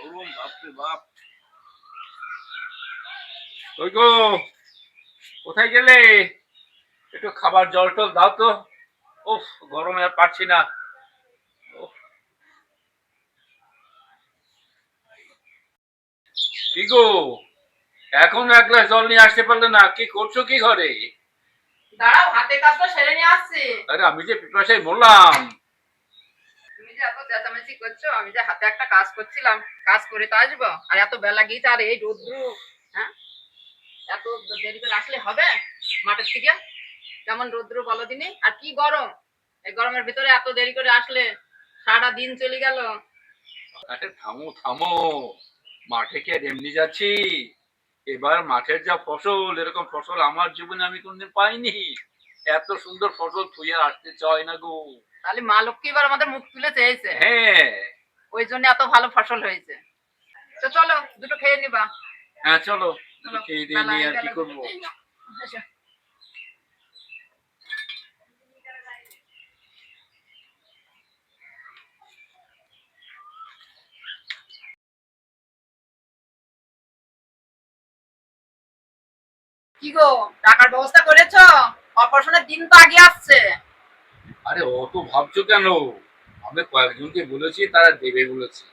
গরম বাপরে বাপ। ওই গো কোথায় গেলে? একটু খাবার জল টল দাও তো। উফ গরমে আর পারছি না। কি গো এখন এক গ্লাস জল নিয়ে আসতে পারলে না কি করছ কি ঘরে? দাঁড়াও হাতে কাজটা সেরে নিয়ে আসছি। আরে আমি যে পিপাসায় বললাম তুমি যে এত চেঁচামেচি করছ, আমি যে হাতে একটা কাজ করছিলাম, কাজ করে তো আসব। আর এত বেলা গিয়েছে, আর এই হ্যাঁ? এত দেরি করে আসলে হবে মাঠের থেকে? কেমন বলো দিনে? আর কি গরম? এই গরমের ভিতরে এত দেরি করে আসলে সারাটা দিন চলে গেল। আরে থামো থামো। মাঠে কি আর এমনি যাচ্ছি? এবার মাঠের যা ফসল, এরকম ফসল আমার জীবনে আমি কোনদিন পাইনি। এত সুন্দর ফসল আর আসতে চাই না গো। তাহলে মা লক্ষ্মী এবার আমাদের মুখ তুলে চেয়েছে। হ্যাঁ। ওই জন্য এত ভালো ফসল হয়েছে। তো চলো দুটো খেয়ে নিবা। হ্যাঁ চলো। খেয়ে দিয়ে নিয়ে আর কি করব। কি গো টাকার ব্যবস্থা করেছ? অপারেশনের দিন তো আগে আসছে। আরে অত ভাবছ কেন? আমি কয়েকজনকে বলেছি, তারা দেবে বলেছে।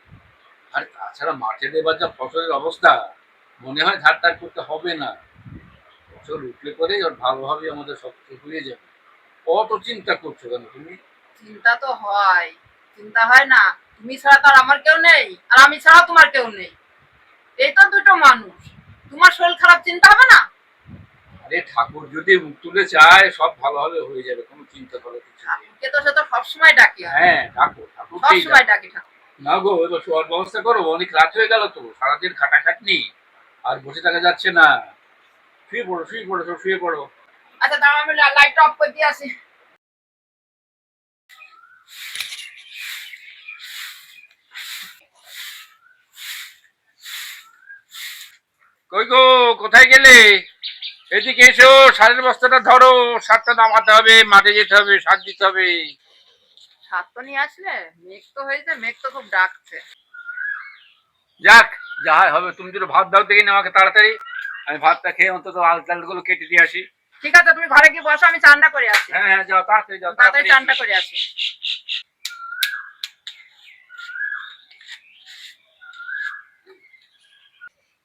আর তাছাড়া মাঠে দেবার যা ফসলের অবস্থা, মনে হয় ধার টার করতে হবে না। ফসল উঠলে পরেই ওর ভালোভাবে আমাদের সব কিছু হয়ে যাবে। অত চিন্তা করছ কেন তুমি? চিন্তা তো হয়। চিন্তা হয় না। তুমি ছাড়া তো আর আমার কেউ নেই, আর আমি ছাড়া তোমার কেউ নেই। এই তো দুটো মানুষ। তোমার শরীর খারাপ চিন্তা হবে না? আরে ঠাকুর যদি মুখ তুলে চায় সব ভালোভাবে হয়ে যাবে কোনো চিন্তা করার কিছু নেই। তো সে তো সবসময় ডাকি হ্যাঁ ঠাকুর ঠাকুর সবসময় ডাকি ঠাকুর। না গো এবার শোয়ার ব্যবস্থা করো অনেক রাত হয়ে গেল তো সারাদিন খাটাখাটনি আর বসে থাকা যাচ্ছে না। শুয়ে পড়ো শুয়ে পড়ো সব শুয়ে পড়ো। আচ্ছা আমি লাইটটা অফ করে দিয়ে আসি। কই গো কোথায় গেলে? এদিকে এসো সারের বস্তাটা ধরো সারটা নামাতে হবে মাঠে যেতে হবে সার দিতে হবে। সাত তো নিয়ে আসলে মেঘ তো হয়েছে মেঘ তো খুব ডাকছে। যাক যা হবে তুমি ভাত দাও দেখি আমাকে তাড়াতাড়ি। আমি ভাতটা খেয়ে অন্তত আল টালগুলো কেটে দিয়ে আসি। ঠিক আছে তুমি ঘরে গিয়ে বসো আমি করে আসি। হ্যাঁ হ্যাঁ যাও তাড়াতাড়ি যাও তাড়াতাড়ি। তাড়াতাড়ি করে আসি।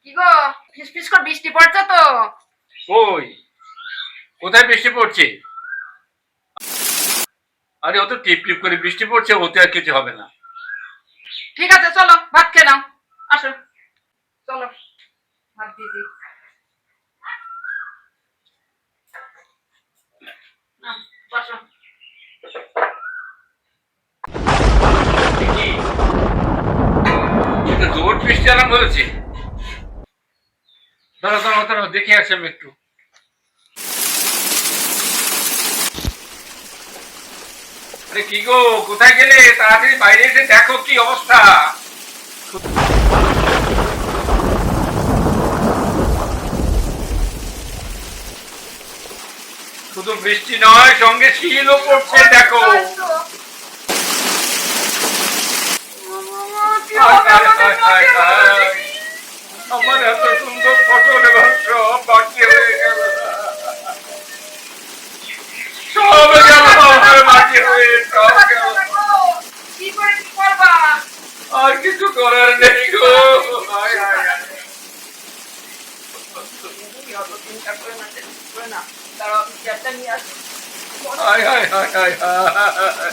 কি গো ফিস ফিস করে বৃষ্টি পড়ছে তো। কই কোথায় বৃষ্টি পড়ছে? আরে অত টিপ টিপ করে বৃষ্টি পড়ছে ওতে আর কিছু হবে না। ঠিক আছে চলো ভাত খেয়ে নাও। আসো। চলো ভাত দিয়ে দিই। বসো। জোর বৃষ্টি আরম্ভ হয়েছে? দেখে আসি আমি একটু। আরে কি গো কোথায় গেলে? তাড়াতাড়ি বাইরে এসে দেখো কি অবস্থা। শুধু বৃষ্টি নয় সঙ্গে শিলও পড়ছে দেখো। হায়, হায়, হায়, হায়। আমার এত সুন্দর ফসল এবং সব বাকি হয়ে গেল। সব গেল আমার বাকি হয়ে সব গেল। আর কিছু করার নেই গো। হায়, হায়, হায়। চিন্তা করে না চিন্তা করে না দাঁড়াও আমি চেয়ারটা নিয়ে আসি হায়, হায়, হায়, হায়, হায়।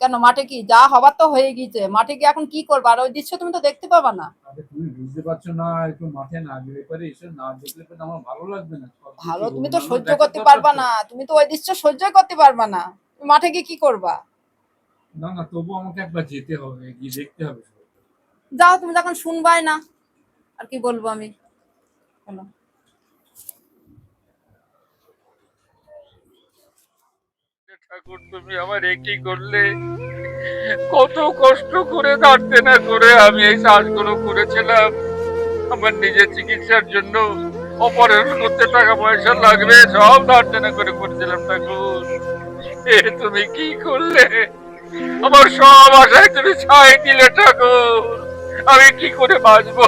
কেন? মাঠে কি? যা হবার তো হয়ে গিয়েছে। মাঠে কি এখন কি করবা? আর ওই দৃশ্য তুমি তো দেখতে পাবা না। ভালো তুমি তো সহ্য করতে পারবা না। তুমি তো ওই দৃশ্য সহ্য করতে পারবা না। তুমি মাঠে গিয়ে কি করবা? না না তবু আমাকে একবার যেতে হবে গিয়ে দেখতে হবে যাও তুমি যখন শুনবাই না আর কি বলব আমি? বলো। ঠাকুর, তুমি আমার একই করলে। কত কষ্ট করে দাঁড়তে না করে আমি এই কাজগুলো করেছিলাম। আমার নিজের চিকিৎসার জন্য অপারেশন করতে টাকা পয়সা লাগবে, সব দাঁড়তে না করে করেছিলাম ঠাকুর। এ তুমি কি করলে? আমার সব আশায় তুমি ছাই দিলে ঠাকুর। আমি কি করে বাঁচবো?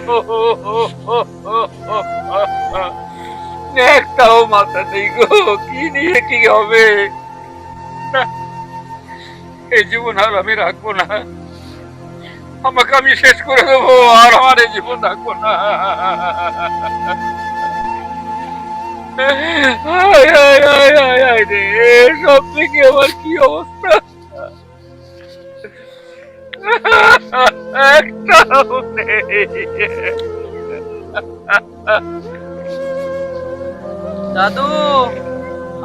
একটাও মাথা নেই গো, কি নিয়ে কি হবে? না, এই জীবন আর আমি রাখব না। আমাকে আমি শেষ করে দেবো আর আমার এই জীবন রাখব না।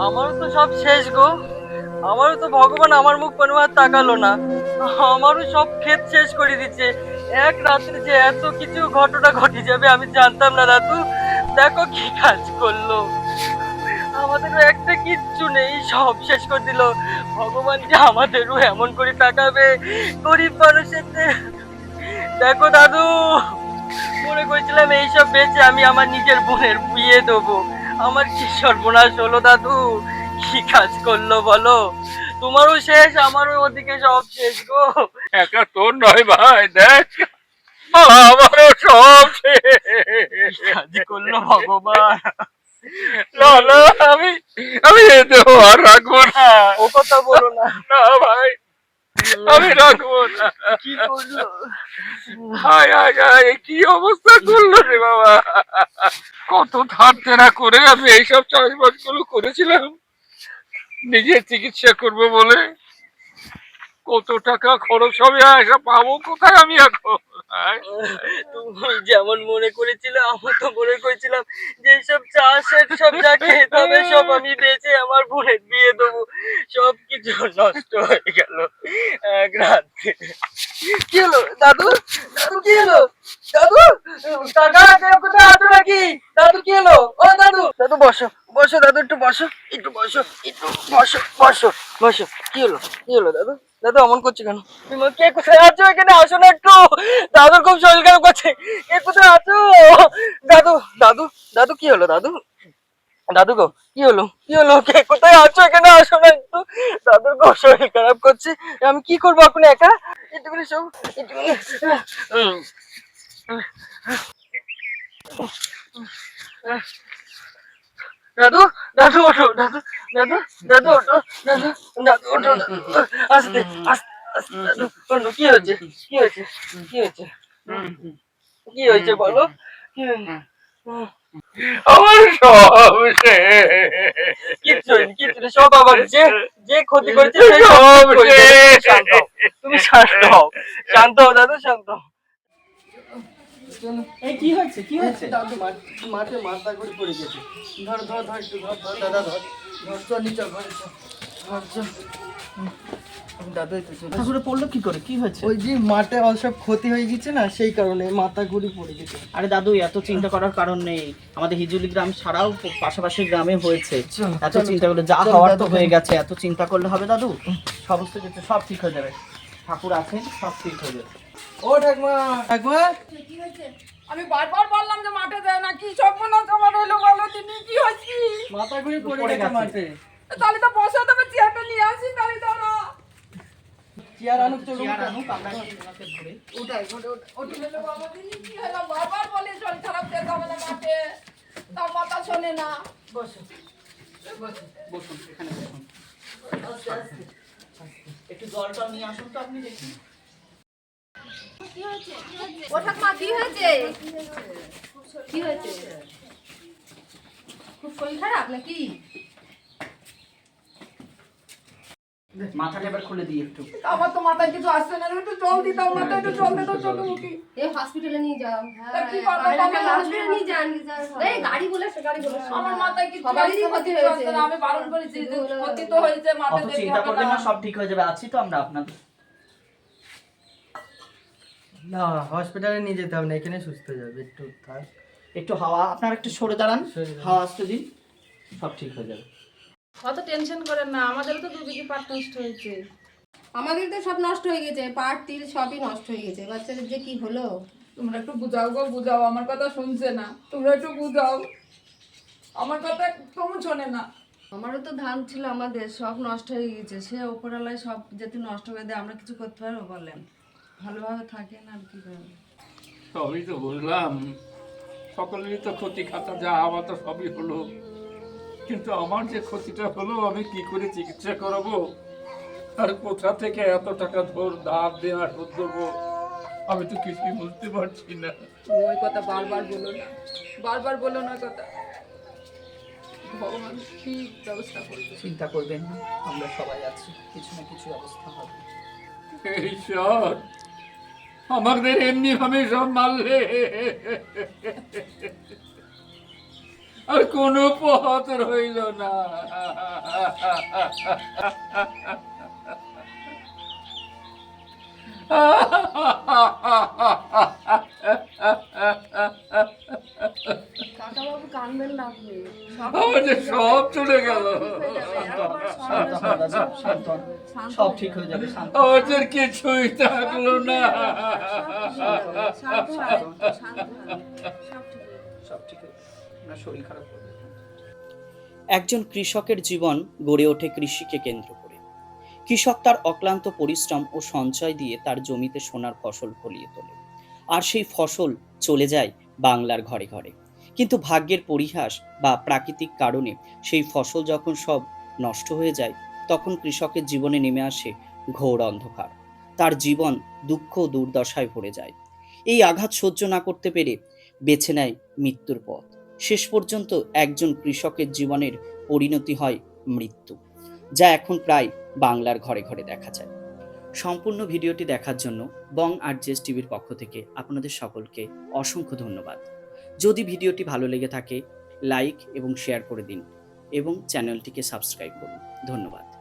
আমার তো সব শেষ গো। আমারও তো ভগবান আমার মুখ কোনো আর তাকালো না। আমারও সব ক্ষেত শেষ করে দিচ্ছে। এক রাত্রে যে এত কিছু ঘটনা ঘটে যাবে আমি জানতাম না দাদু। দেখো কি কাজ করল। আমাদেরও একটা কিচ্ছু নেই, সব শেষ করে দিল। ভগবান যে আমাদেরও এমন করে তাকাবে, গরিব মানুষের দেখো দাদু, মনে করেছিলাম এইসব বেঁচে আমি আমার নিজের বোনের বিয়ে দেবো। আমার কি সর্বনাশ হলো দাদু? কি কাজ করল বলো? তোমারও শেষ আমারও ওদিকে সব শেষ গো। একা তোর নয় ভাই দেখ আমারও সব শেষ। কাজ করল ভগবান? না না আমি আমি আর রাখব না। ও কথা বলো না। না ভাই আমি রাখব না। কি করল? হায় হায় হায় কি অবস্থা করল রে বাবা? কত ধার দেনা করে আমি এইসব চাষবাসগুলো করেছিলাম। নিজের চিকিৎসা করব বলে? কত টাকা খরচ হবে? আর এসব পাবো কোথায় আমি এখন? হায়। তুমি যেমন মনে করেছিলে আমি তো মনে করেছিলাম যে সব চাষের সব যা খেতে হবে, সব আমি বেচে আমার বোনের বিয়ে দেবো। সব কিছু নষ্ট হয়ে গেল এক রাত্রে। কি হলো? দাদু? দাদু, কি হলো? দাদু টাকা কেউ কোথায় আছো নাকি? দাদু কি হলো? ও দাদু। দাদু বসো বসো দাদু একটু বসো একটু বসো একটু বসো বসো বসো। কি হলো? কি হলো দাদু? দাদু অমন করছ কেন? তুমি কে কোথায় আছো এখানে? আসো না একটু। দাদুর খুব শরীর খারাপ করছে। কে কোথায় আছো? দাদু দাদু দাদু কি হলো দাদু? দাদু গো কি হলো? কি হলো? কে কোথায় আছো এখানে? আসো না একটু। দাদুর খুব শরীর খারাপ করছে। আমি কি করব এখন একা? একটুখানি সব একটুখানি উম। দাদু দাদু ওঠো দাদু দাদু দাদু ওঠো দাদু দাদু ওঠো আস্তে আস্তে আস্তে দাদু ওঠো কি হয়েছে? কি হয়েছে? কি হয়েছে? কি হয়েছে বলো? কি আমার সব কিচ্ছু কিচ্ছু সব আবার যে যে ক্ষতি করেছে সব তুমি শান্ত হও শান্ত হও দাদু শান্ত হও। এই কি হয়েছে? কি হয়েছে? দাদু মাঠে মাথা করে পড়ে গেছে। ধর ধর ধর একটু ধর ধর দাদা ধর। ধর চল নিচে ঘরে ধর চল। দাদু ঠাকুরে পড়ল কি করে? কি হয়েছে? ওই যে মাঠে সব ক্ষতি হয়ে গেছে না সেই কারণে মাথা ঘুরে পড়ে গেছে। আরে দাদু এত চিন্তা করার কারণ নেই। আমাদের হিজুলি গ্রাম ছাড়াও পাশাপাশি গ্রামে হয়েছে। এত চিন্তা করলে যা হওয়ার তো হয়ে গেছে এত চিন্তা করলে হবে দাদু? সমস্ত কিছু সব ঠিক হয়ে যাবে। ঠাকুর আছেন সব ঠিক হয়ে যাবে। ও ঠাকমা। ঠাকমা? আমি বারবার বললাম যে মাঠে যায় না কি সব মনে হচ্ছে আমার হইল বলো তুমি কি হয়েছি? মাথা ঘুরে পড়ে গেছে। মাঠে তাহলে তো বসে তবে চেয়ারটা নিয়ে আসি তাহলে ধরো। চেয়ার আনুক চল চেয়ার আনুক, আমরা ওটাই ওটা ওটা হলো বাবা তুমি কি হলো? বারবার বলে শরীর খারাপ যেতে হবে না মাঠে। তার কথা শোনে না। বসুন এখানে বসুন। একটু জলটা নিয়ে আসুন তো আপনি দেখুন। ও ঠাকুমা কি হয়েছে? কি হয়েছে? খুব শরীর খারাপ নাকি? মাথাটা এবার খুলে দিই একটু। আমার তো মাথায় কিছু আসছে না একটু জল দিতাম মাথায় একটু জল দিতাম চোখে মুখি। এই হসপিটালে নিয়ে যাও। তা কি করব? হসপিটালে নিয়ে যান। এই গাড়ি বলে সে গাড়ি বলে আমার মাথায় কিছু সবারই ক্ষতি হয়েছে। আমি বারণ করেছি যে ক্ষতি তো হয়েছে অত চিন্তা করবেন না। না সব ঠিক হয়ে যাবে। আছি তো আমরা আপনাদের। না হসপিটালে নিয়ে যেতে হবে না এখানে সুস্থ হয়ে যাবে একটু থাক। একটু হাওয়া আপনারা একটু সরে দাঁড়ান হাওয়া আসতে দিন সব ঠিক হয়ে যাবে। অত টেনশন করেন না আমাদের তো দুদিকে পাট নষ্ট হয়েছে। আমাদের তো সব নষ্ট হয়ে গেছে পাট তিল সবই নষ্ট হয়ে গেছে বাচ্চাদের যে কি হলো? তোমরা একটু বুঝাও গো বুঝাও আমার কথা শুনছে না। তোমরা একটু বুঝাও আমার কথা একদম শোনে না। আমারও তো ধান ছিল আমাদের সব নষ্ট হয়ে গেছে সে ওপরালায় সব যদি নষ্ট করে দেয় আমরা কিছু করতে পারব বলেন। ভালোভাবে থাকেন আর কি সবই তো বুঝলাম সকলেরই তো ক্ষতি খাতা যা আমার তো সবই হলো। কিন্তু আমার যে ক্ষতিটা হলো আমি কি করে চিকিৎসা করাবো? আর কোথা থেকে এত টাকা ধর ধার দেওয়া শোধ দেবো? আমি তো কিছুই বুঝতে পারছি না। ওই কথা বারবার বলো না। বারবার বলো না কথা। ভগবান ঠিক ব্যবস্থা করবে? চিন্তা করবেন না আমরা সবাই আছি। কিছু না কিছু ব্যবস্থা হবে। ঈশ্বর আমাদের এমনি ভাবে সব মারলে। আর কোনো পথ রইল না। আমাদের সব চলে গেল। সব ঠিক হয়ে যাবে। আমাদের কিছুই থাকল না। শান্ত হন, শান্ত হন। সব ঠিক যাবে। সব ঠিক যাবে। আপনার শরীর খারাপ না। একজন কৃষকের জীবন গড়ে ওঠে কৃষিকে কেন্দ্র করে। কৃষক তার অক্লান্ত পরিশ্রম ও সঞ্চয় দিয়ে তার জমিতে সোনার ফসল ফলিয়ে তোলে। আর সেই ফসল চলে যায় বাংলার ঘরে ঘরে। কিন্তু ভাগ্যের পরিহাস বা প্রাকৃতিক কারণে সেই ফসল যখন সব নষ্ট হয়ে যায়, তখন কৃষকের জীবনে নেমে আসে ঘোর অন্ধকার। তার জীবন দুঃখ দুর্দশায় ভরে যায়। এই আঘাত সহ্য না করতে পেরে বেছে নেয় মৃত্যুর পথ। শেষ পর্যন্ত একজন কৃষকের জীবনের পরিণতি হয় মৃত্যু। যা এখন প্রায় বাংলার ঘরে ঘরে দেখা যায়। সম্পূর্ণ ভিডিওটি দেখার জন্য বং আরজেস টিভির পক্ষ থেকে আপনাদের সকলকে অসংখ্য ধন্যবাদ। যদি ভিডিওটি ভালো লেগে থাকে, লাইক এবং শেয়ার করে দিন এবং চ্যানেলটিকে সাবস্ক্রাইব করুন। ধন্যবাদ।